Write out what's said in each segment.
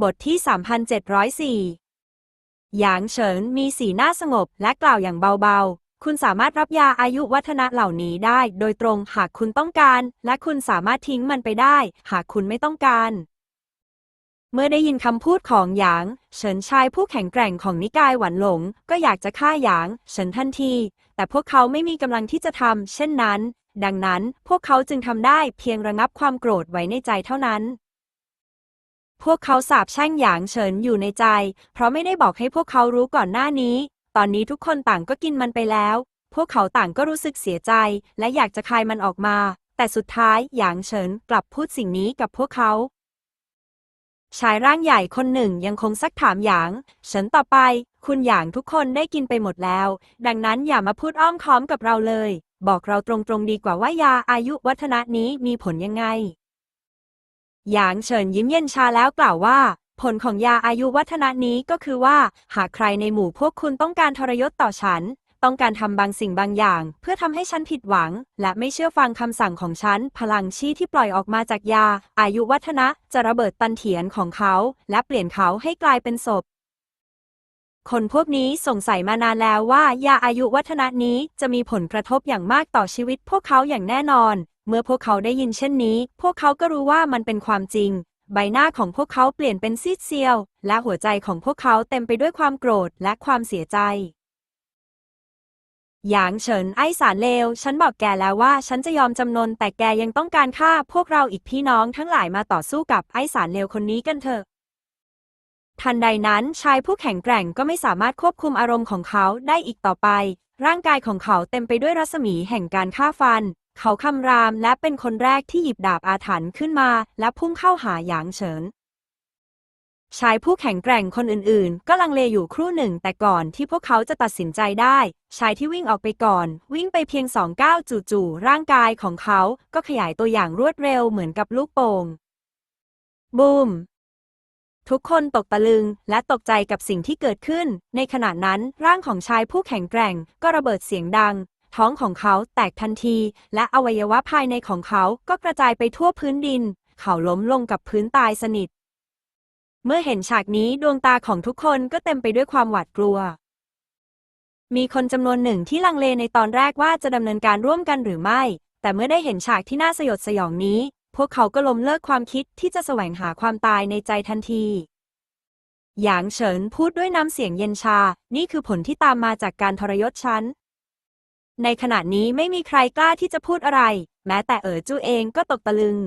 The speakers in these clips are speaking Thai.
บทที่ 3704 หยางเฉินมีสีหน้าสงบและกล่าวอย่างเบาๆ คุณสามารถรับยาอายุวัฒนะเหล่านี้ได้ โดยตรงหากคุณต้องการ และคุณสามารถทิ้งมันไปได้ หากคุณไม่ต้องการ เมื่อได้ยินคำพูดของหยาง เฉินชายผู้แข็งแกร่งของนิกายหวันหลง ก็อยากจะฆ่าหยาง เฉินทันที แต่พวกเขาไม่มีกำลังที่จะทำเช่นนั้น ดังนั้นพวกเขาจึงทำได้เพียงระงับความโกรธไว้ในใจเท่านั้น พวกเขาสาบแช่งหยางเฉินอยู่ในใจ เพราะไม่ได้บอกให้พวกเขารู้ก่อนหน้านี้ ตอนนี้ทุกคนต่างก็กินมันไปแล้ว พวกเขาต่างก็รู้สึกเสียใจ และอยากจะคายมันออกมา แต่สุดท้ายหยางเฉินกลับพูดสิ่งนี้กับพวกเขา ชายร่างใหญ่คนหนึ่งยังคงซักถามหยาง เฉินต่อไป คุณหยางทุกคนได้กินไปหมดแล้ว ดังนั้นอย่ามาพูดอ้อมค้อมกับเราเลย บอกเราตรงๆดีกว่าว่ายาอายุวัฒนะนี้มีผลยังไง หยางเฉินยิ้มเย็นชาแล้วกล่าวว่า ผลของยาอายุวัฒนะนี้ก็คือว่า หากใครในหมู่พวกคุณต้องการทรยศต่อฉัน ต้องการทำบางสิ่งบางอย่าง เพื่อทำให้ฉันผิดหวัง และไม่เชื่อฟังคำสั่งของฉัน พลังชีที่ปล่อยออกมาจากยา อายุวัฒนะจะระเบิดตันเถียนของเขา และเปลี่ยนเขาให้กลายเป็นศพคนพวกนี้สงสัยมานานแล้วว่ายาอายุวัฒนะนี้จะมีผลกระทบอย่างมากต่อชีวิตพวกเขาอย่างแน่นอน เมื่อพวกเขาได้ยินเช่นนี้ พวกเขาก็รู้ว่ามันเป็นความจริง ใบหน้าของพวกเขาเปลี่ยนเป็นซีดเซียว และหัวใจของพวกเขาเต็มไปด้วยความโกรธและความเสียใจ หยางเฉินไอ้สารเลว ฉันบอกแกแล้วว่าฉันจะยอมจำนน แต่แกยังต้องการฆ่าพวกเราอีกพี่น้องทั้งหลายมาต่อสู้กับไอ้สารเลวคนนี้กันเถอะทันใดนั้นชายผู้แข็งแกร่งก็ไม่สามารถควบคุมอารมณ์ของเขาได้อีกต่อไป ร่างกายของเขาเต็มไปด้วยรัศมีแห่งการฆ่าฟัน เขาคำรามและเป็นคนแรกที่หยิบดาบอาถรรพ์ขึ้นมา และพุ่งเข้าหาหยางเฉินชายผู้แข็งแกร่งคนอื่นๆ ก็ลังเลอยู่ครู่หนึ่ง แต่ก่อนที่พวกเขาจะตัดสินใจได้ ชายที่วิ่งออกไปก่อน วิ่งไปเพียงสองก้าวจู่ๆร่างกายของเขาก็ขยายตัวอย่างรวดเร็วเหมือนกับลูกโป่งบูมทุกคนตกตะลึงและตกใจกับสิ่งที่เกิดขึ้น ในขณะนั้นร่างของชายผู้แข็งแกร่งก็ระเบิดเสียงดัง ท้องของเขาแตกทันที และอวัยวะภายในของเขาก็กระจายไปทั่วพื้นดิน เขาล้มลงกับพื้นตายสนิท เมื่อเห็นฉากนี้ดวงตาของทุกคนก็เต็มไปด้วยความหวาดกลัว มีคนจำนวนหนึ่งที่ลังเลในตอนแรกว่าจะดำเนินการร่วมกันหรือไม่ แต่เมื่อได้เห็นฉากที่น่าสยดสยองนี้ พวกเขาก็ล้มเลิกความคิดที่จะแสวงหาความตายในใจทันทีหยางเฉินพูดด้วยน้ำเสียงเย็นชา นี่คือผลที่ตามมาจากการทรยศฉัน ในขณะนี้ไม่มีใครกล้าที่จะพูดอะไร แม้แต่เอ๋อจู้เองก็ตกตะลึง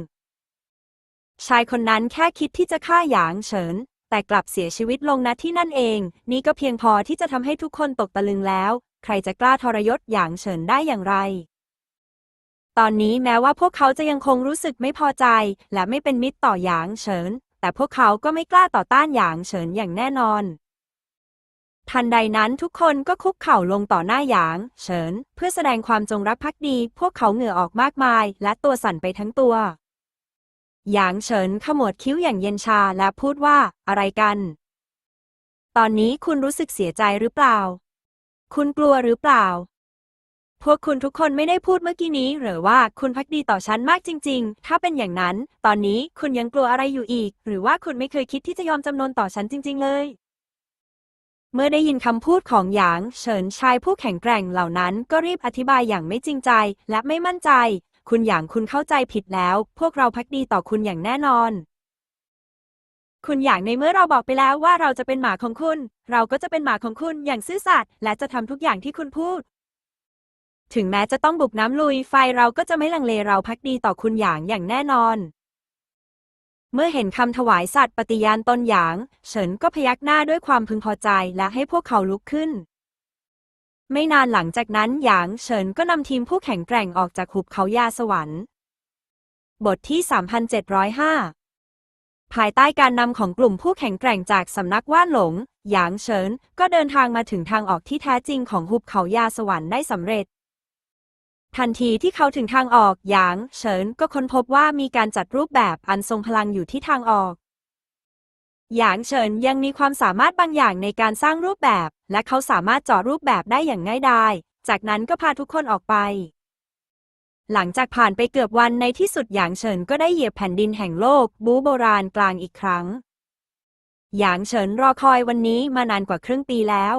ชายคนนั้นแค่คิดที่จะฆ่าหยางเฉิน แต่กลับเสียชีวิตลงณที่นั่นเอง นี่ก็เพียงพอที่จะทำให้ทุกคนตกตะลึงแล้ว ใครจะกล้าทรยศหยางเฉินได้อย่างไร ตอนนี้แม้ว่าพวกเขาจะยังคงรู้สึกไม่พอใจ และไม่เป็นมิตรต่อหยางเฉิน แต่พวกเขาก็ไม่กล้าต่อต้านหยางเฉินอย่างแน่นอน ทันใดนั้นทุกคนก็คุกเข่าลงต่อหน้าหยาง เฉิน เพื่อแสดงความจงรักภักดี พวกเขาเหงื่อออกมากมาย และตัวสั่นไปทั้งตัว หยางเฉินขมวดคิ้วอย่างเย็นชาและพูดว่าอะไรกัน ตอนนี้คุณรู้สึกเสียใจหรือเปล่า คุณกลัวหรือเปล่า พวกคุณทุกคนไม่ได้พูดเมื่อกี้นี้ หรือว่าคุณพักดีต่อฉันมากจริง ๆ ถ้าเป็นอย่างนั้น ตอนนี้คุณยังกลัวอะไรอยู่อีก หรือว่าคุณไม่เคยคิดที่จะยอมจำนนต่อฉันจริง ๆ เลย เมื่อได้ยินคำพูดของหยาง เฉินชายผู้แข็งแกร่งเหล่านั้นก็รีบอธิบายอย่างไม่จริงใจ และไม่มั่นใจ คุณหยางคุณเข้าใจผิดแล้ว พวกเราพักดีต่อคุณอย่างแน่นอน คุณหยางในเมื่อเราบอกไปแล้วว่าเราจะเป็นหมาของคุณ เราก็จะเป็นหมาของคุณอย่างซื่อสัตย์และจะทำทุกอย่างที่คุณพูด ถึงแม้จะต้องบุกน้ำลุยไฟเราก็จะไม่ลังเลเราพักดีต่อคุณหยางอย่างแน่นอน เมื่อเห็นคำถวายสัตว์ปฏิญาณตนหยาง เฉินก็พยักหน้าด้วยความพึงพอใจและให้พวกเขาลุกขึ้น ไม่นานหลังจากนั้นหยางเฉินก็นำทีมผู้แข็งแกร่งออกจากหุบเขายาสวรรค์ บทที่ 3705 ภายใต้การนำของกลุ่มผู้แข็งแกร่งจากสำนักว่านหลง หยางเฉินก็เดินทางมาถึงทางออกที่แท้จริงของหุบเขายาสวรรค์ได้สำเร็จ ทันทีที่เขาถึงทางออกหยางเฉินก็ค้นพบว่ามีการจัดรูปแบบอันทรงพลังอยู่ที่ทางออก หยางเฉินยังมีความสามารถบางอย่างในการสร้างรูปแบบ และเขาสามารถเจาะรูปแบบได้อย่างง่ายดาย จากนั้นก็พาทุกคนออกไป หลังจากผ่านไปเกือบวันในที่สุดหยางเฉินก็ได้เหยียบแผ่นดินแห่งโลก บูโบราณกลางอีกครั้ง หยางเฉินรอคอยวันนี้มานานกว่าครึ่งปีแล้ว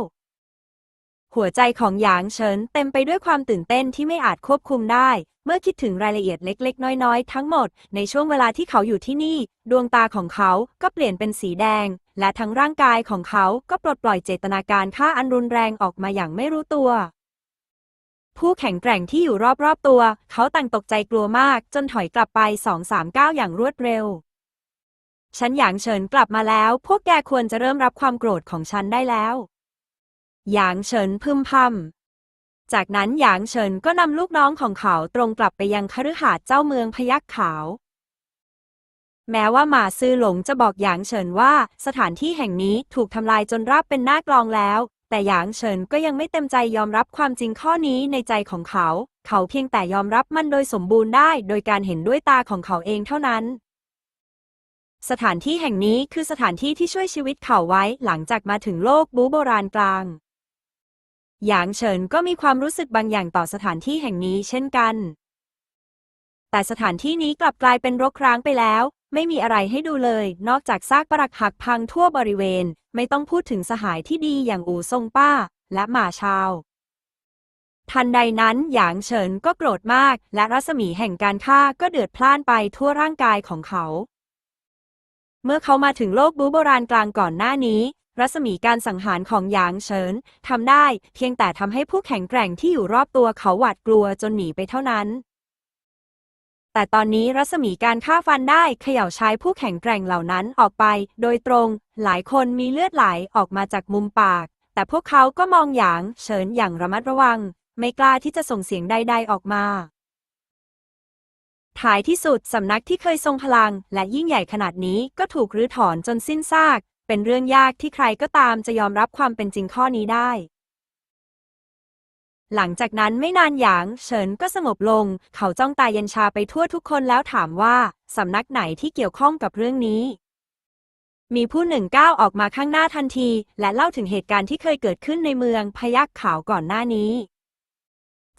หัวใจของหยางเฉินเต็มไปด้วยความตื่นเต้นที่ไม่อาจควบคุมได้ เมื่อคิดถึงรายละเอียดเล็กๆ น้อยๆ ทั้งหมด ในช่วงเวลาที่เขาอยู่ที่นี่ ดวงตาของเขาก็เปลี่ยนเป็นสีแดง และทั้งร่างกายของเขาก็ปลดปล่อยเจตนาการฆ่าอันรุนแรงออกมาอย่างไม่รู้ตัว ผู้แข็งแกร่งที่อยู่รอบๆตัว เขาต่างตกใจกลัวมาก จนถอยกลับไปสองสามก้าวอย่างรวดเร็ว ฉันหยางเฉินกลับมาแล้ว พวกแกควรจะเริ่มรับความโกรธของฉันได้แล้ว หยางเฉินพึมพำจากนั้นหยางเฉินก็นำลูกน้องของเขาตรงกลับไปยังคฤหาสน์เจ้าเมืองพยัคฆ์ขาว แม้ว่าหมาซื่อหลงจะบอกหยางเฉินว่าสถานที่แห่งนี้ถูกทำลายจนราบเป็นหน้ากลองแล้ว แต่หยางเฉินก็ยังไม่เต็มใจยอมรับความจริงข้อนี้ในใจของเขา เขาเพียงแต่ยอมรับมันโดยสมบูรณ์ได้ โดยการเห็นด้วยตาของเขาเองเท่านั้นสถานที่แห่งนี้คือสถานที่ที่ช่วยชีวิตเขาไว้หลังจากมาถึงโลกบูโบราณกลาง หยางเฉินก็มีความรู้สึกบางอย่างต่อสถานที่แห่งนี้เช่นกัน แต่สถานที่นี้กลับกลายเป็นรกร้างไปแล้ว ไม่มีอะไรให้ดูเลย นอกจากซากปรักหักพังทั่วบริเวณ ไม่ต้องพูดถึงสหายที่ดีอย่างอูซงป้า และหมาชาว ทันใดนั้นหยางเฉินก็โกรธมาก และรัศมีแห่งการฆ่าก็เดือดพล่านไปทั่วร่างกายของเขา เมื่อเขามาถึงโลกบูโบราณกลางก่อนหน้านี้ รัศมีการสังหารของหยางเฉินทำได้เพียงแต่ทำให้ผู้แข็งแกร่งที่อยู่รอบตัวเขาหวาดกลัวจนหนีไปเท่านั้น แต่ตอนนี้รัศมีการฆ่าฟันได้เขย่าชายผู้แข็งแกร่งเหล่านั้นออกไป โดยตรง หลายคนมีเลือดไหลออกมาจากมุมปาก แต่พวกเขาก็มองหยางเฉินอย่างระมัดระวัง ไม่กล้าที่จะส่งเสียงใด ๆออกมาท้ายที่สุดสำนักที่เคยทรงพลัง และยิ่งใหญ่ขนาดนี้ก็ถูกรื้อถอนจนสิ้นซาก เป็นเรื่องยากที่ใครก็ตามจะยอมรับความเป็นจริงข้อนี้ได้ หลังจากนั้นไม่นานหยาง เฉินก็สงบลง เขาจ้องตาเย็นชาไปทั่วทุกคนแล้วถามว่าสำนักไหนที่เกี่ยวข้องกับเรื่องนี้ มีผู้หนึ่งก้าวออกมาข้างหน้าทันที และเล่าถึงเหตุการณ์ที่เคยเกิดขึ้นในเมืองพยัคฆ์ขาวก่อนหน้านี้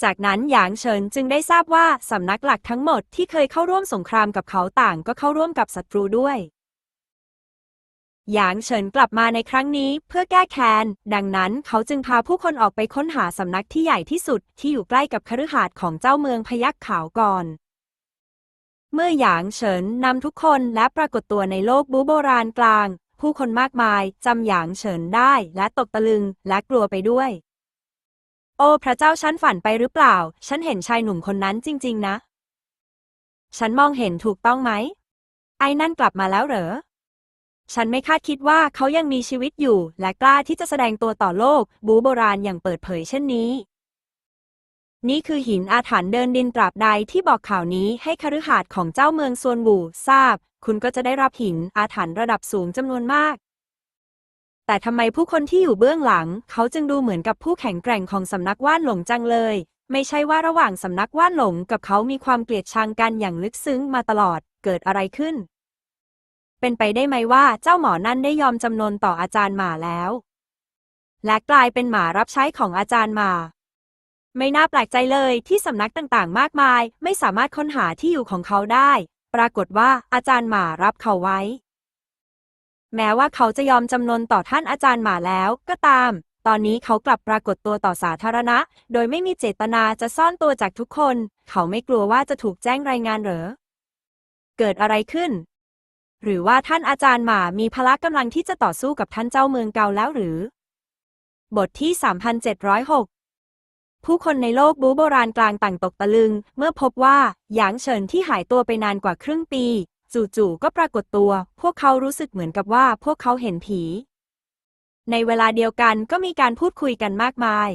จากนั้นหยางเฉินจึงได้ทราบว่าสำนักหลักทั้งหมดที่เคยเข้าร่วมสงครามกับเขาต่างก็เข้าร่วมกับศัตรูด้วย หยางเฉินกลับมาในครั้งนี้เพื่อแก้แค้น ดังนั้นเขาจึงพาผู้คนออกไปค้นหาสำนักที่ใหญ่ที่สุดที่อยู่ใกล้กับคฤหาสน์ของเจ้าเมืองพยัคฆ์ขาวก่อน เมื่อหยางเฉินนำทุกคนและปรากฏตัวในโลกบูโบราณกลาง ผู้คนมากมายจำหยางเฉินได้และตกตะลึงและกลัวไปด้วย โอ้พระเจ้าฉันฝันไปหรือเปล่า ฉันเห็นชายหนุ่มคนนั้นจริง ๆ นะ ฉันมองเห็นถูกต้องไหม ไอ้นั่นกลับมาแล้วเหรอ ฉันไม่คาดคิดว่าเขายังมีชีวิตอยู่ และกล้าที่จะแสดงตัวต่อโลก บูโบราณอย่างเปิดเผยเช่นนี้ นี่คือหินอาถรรพ์เดินดินตราบใดที่บอกข่าวนี้ให้คฤหาสน์ของเจ้าเมืองซวนบูทราบ คุณก็จะได้รับหินอาถรรพ์ระดับสูงจำนวนมาก แต่ทำไมผู้คนที่อยู่เบื้องหลัง เขาจึงดูเหมือนกับผู้แข็งแกร่งของสำนักว่านหลงจังเลย ไม่ใช่ว่าระหว่างสำนักว่านหลงกับเขามีความเกลียดชังกันอย่างลึกซึ้งมาตลอด เกิดอะไรขึ้น เป็นไปได้ไหมว่าเจ้าหมอนั่นได้ยอมจำนนต่ออาจารย์หมาแล้ว และกลายเป็นหมารับใช้ของอาจารย์หมา ไม่น่าแปลกใจเลยที่สำนักต่างๆ มากมาย ไม่สามารถค้นหาที่อยู่ของเขาได้ ปรากฏว่าอาจารย์หมารับเขาไว้ แม้ว่าเขาจะยอมจำนนต่อท่านอาจารย์หมาแล้วก็ตาม ตอนนี้เขากลับปรากฏตัวต่อสาธารณะ โดยไม่มีเจตนาจะซ่อนตัวจากทุกคน เขาไม่กลัวว่าจะถูกแจ้งรายงานเหรอเกิดอะไรขึ้น หรือว่าท่านอาจารย์หมามีพละกำลังที่จะต่อสู้กับท่านเจ้าเมืองเกาแล้วหรือ บทที่ 3706 ผู้คนในโลกบูโบราณกลางต่างตกตะลึง เมื่อพบว่าหยางเฉินที่หายตัวไปนานกว่าครึ่งปี จู่ๆก็ปรากฏตัว พวกเขารู้สึกเหมือนกับว่าพวกเขาเห็นผี ในเวลาเดียวกันก็มีการพูดคุยกันมากมาย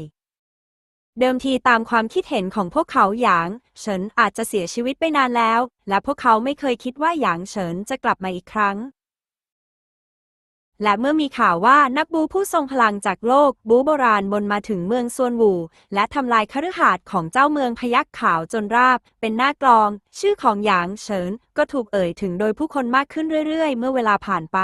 เดิมทีตามความคิดเห็นของพวกเขาหยาง เฉินอาจจะเสียชีวิตไปนานแล้ว และพวกเขาไม่เคยคิดว่าหยางเฉินจะกลับมาอีกครั้ง และเมื่อมีข่าวว่านักบูผู้ทรงพลังจากโลกบูโบราณบนมาถึงเมืองซวนวู และทำลายคฤหาสน์ของเจ้าเมืองพยัคฆ์ขาวจนราบ เป็นหน้ากลอง ชื่อของหยางเฉินก็ถูกเอ่ยถึงโดยผู้คนมากขึ้นเรื่อย ๆ เมื่อเวลาผ่านไป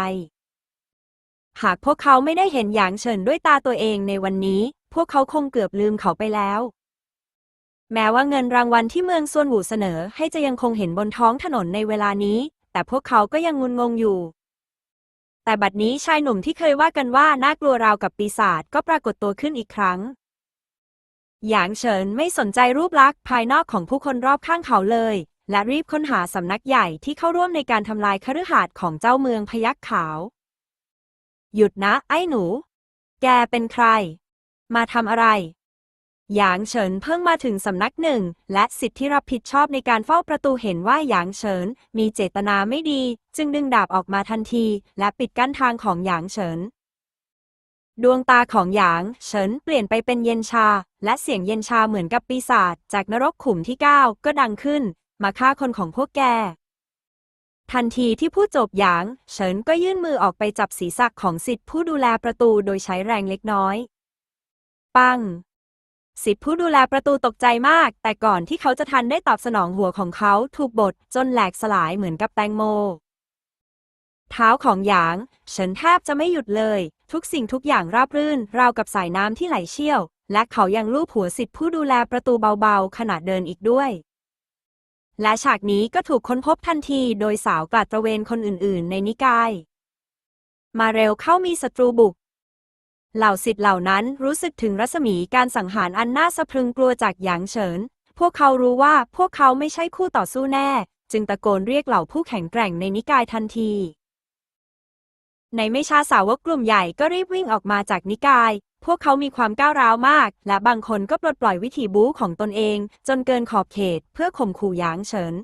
หากพวกเขาไม่ได้เห็นหยางเฉินด้วยตาตัวเองในวันนี้ พวกเขาคงเกือบลืมเขาไปแล้ว แม้ว่าเงินรางวัลที่เมืองซวนหูเสนอให้จะยังคงเห็นบนท้องถนนในเวลานี้ แต่พวกเขาก็ยังงุนงงอยู่ แต่บัดนี้ชายหนุ่มที่เคยว่ากันว่าน่ากลัวราวกับปีศาจก็ปรากฏตัวขึ้นอีกครั้ง หยางเฉินไม่สนใจรูปลักษณ์ภายนอกของผู้คนรอบข้างเขาเลย และรีบค้นหาสำนักใหญ่ที่เข้าร่วมในการทำลายคฤหาสน์ของเจ้าเมืองพยัคฆ์ขาว หยุดนะ ไอ้หนู แกเป็นใคร มาทำอะไร หยางเฉินเพิ่งมาถึงสำนักหนึ่ง และสิทธิ์ที่รับผิดชอบในการเฝ้าประตูเห็นว่าหยางเฉิน มีเจตนาไม่ดี จึงดึงดาบออกมาทันที และปิดกั้นทางของหยางเฉิน ดวงตาของหยางเฉินเปลี่ยนไปเป็นเย็นชา และเสียงเย็นชาเหมือนกับปีศาจจากนรกขุมที่9ก็ดังขึ้น มาฆ่าคนของพวกแกทันทีที่พูดจบหยาง เฉินก็ยื่นมือออกไปจับศีรษะของสิทธิผู้ดูแลประตูโดยใช้แรงเล็กน้อย ปัง สิทธิผู้ดูแลประตูตกใจมาก แต่ก่อนที่เขาจะทันได้ตอบสนองหัวของเขาถูกบดจนแหลกสลายเหมือนกับแตงโม เท้าของหยางเฉินแทบจะไม่หยุดเลย ทุกสิ่งทุกอย่างราบรื่น ราวกับสายน้ำที่ไหลเชี่ยว และเขายังลูบหัวสิทธิผู้ดูแลประตูเบาๆ ขณะเดินอีกด้วยและฉากนี้ก็ถูกค้นพบทันทีโดยสาวกลาดตระเวนคนอื่นๆ ในนิกาย มาเร็วเข้ามีศัตรูบุก เหล่าสิทธิ์เหล่านั้นรู้สึกถึงรัศมีการสังหารอันน่าสะพรึงกลัวจากหยางเฉิน พวกเขารู้ว่าพวกเขาไม่ใช่คู่ต่อสู้แน่ จึงตะโกนเรียกเหล่าผู้แข็งแกร่งในนิกายทันที ในไม่ช้าสาวกกลุ่มใหญ่ก็รีบวิ่งออกมาจากนิกาย พวกเขามีความก้าวร้าวมาก และบางคนก็ปลดปล่อยวิถีบู๊ของตนเอง จนเกินขอบเขต เพื่อข่มขู่หยางเฉิน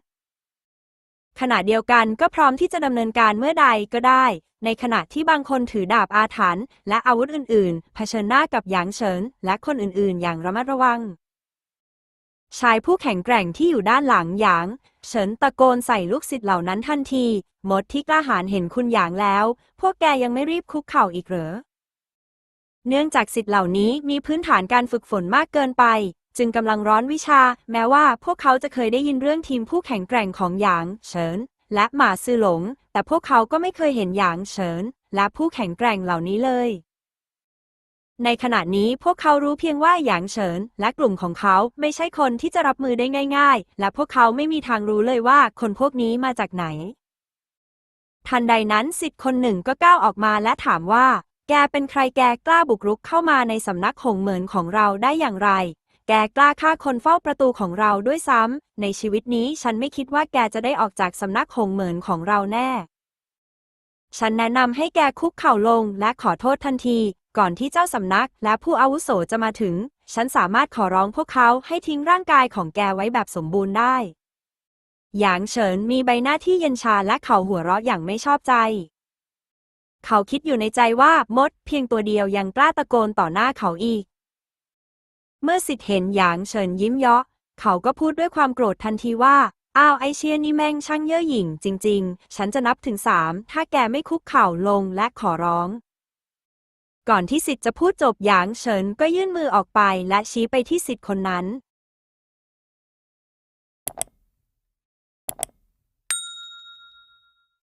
ขณะเดียวกันก็พร้อมที่จะดำเนินการเมื่อใดก็ได้ ในขณะที่บางคนถือดาบอาถรรพ์และอาวุธอื่นๆ เผชิญหน้ากับหยางเฉิน และคนอื่นๆ อย่างระมัดระวัง ชายผู้แข็งแกร่งที่อยู่ด้านหลังหยาง เฉินตะโกนใส่ลูกศิษย์เหล่านั้นทันที หมดที่กล้าหาญเห็นคุณหยางแล้ว พวกแกยังไม่รีบคุกเข่าอีกเหรอเนื่องจากศิษย์เหล่านี้มีพื้นฐานการฝึกฝนมากเกินไป จึงกำลังร้อนวิชา แม้ว่าพวกเขาจะเคยได้ยินเรื่องทีมผู้แข็งแกร่งของหยางเฉิน และหมาซือหลง แต่พวกเขาก็ไม่เคยเห็นหยางเฉิน และผู้แข็งแกร่งเหล่านี้เลย ในขณะนี้พวกเขารู้เพียงว่าหยางเฉิน และกลุ่มของเขาไม่ใช่คนที่จะรับมือได้ง่าย ๆ และพวกเขาไม่มีทางรู้เลยว่าคนพวกนี้มาจากไหน ทันใดนั้นสิทธิ์คนหนึ่งก็ก้าวออกมาและถามว่าแกเป็นใครแกกล้าบุกรุกเข้ามาในสำนักหงเหมือนของเราได้อย่างไร แกกล้าฆ่าคนเฝ้าประตูของเราด้วยซ้ำ ในชีวิตนี้ฉันไม่คิดว่าแกจะได้ออกจากสำนักหงเหมือนของเราแน่ ฉันแนะนำให้แกคุกเข่าลงและขอโทษทันที ก่อนที่เจ้าสำนักและผู้อาวุโสจะมาถึง ฉันสามารถขอร้องพวกเขาให้ทิ้งร่างกายของแกไว้แบบสมบูรณ์ได้ หยางเฉินมีใบหน้าที่เย็นชาและเขาหัวเราะอย่างไม่ชอบใจ เขาคิดอยู่ในใจว่ามดเพียงตัวเดียวยังกล้าตะโกนต่อหน้าเขาอีก เมื่อสิทธิ์เห็นหยางเฉินยิ้มเยาะ เขาก็พูดด้วยความโกรธทันทีว่า อ้าวไอเชียนี่แม่งช่างเย่อหยิ่งจริง ๆ ฉันจะนับถึงสามถ้าแกไม่คุกเข่าลงและขอร้อง ก่อนที่สิทธิ์จะพูดจบหยางเฉินก็ยื่นมือออกไปและชี้ไปที่สิทธิ์คนนั้น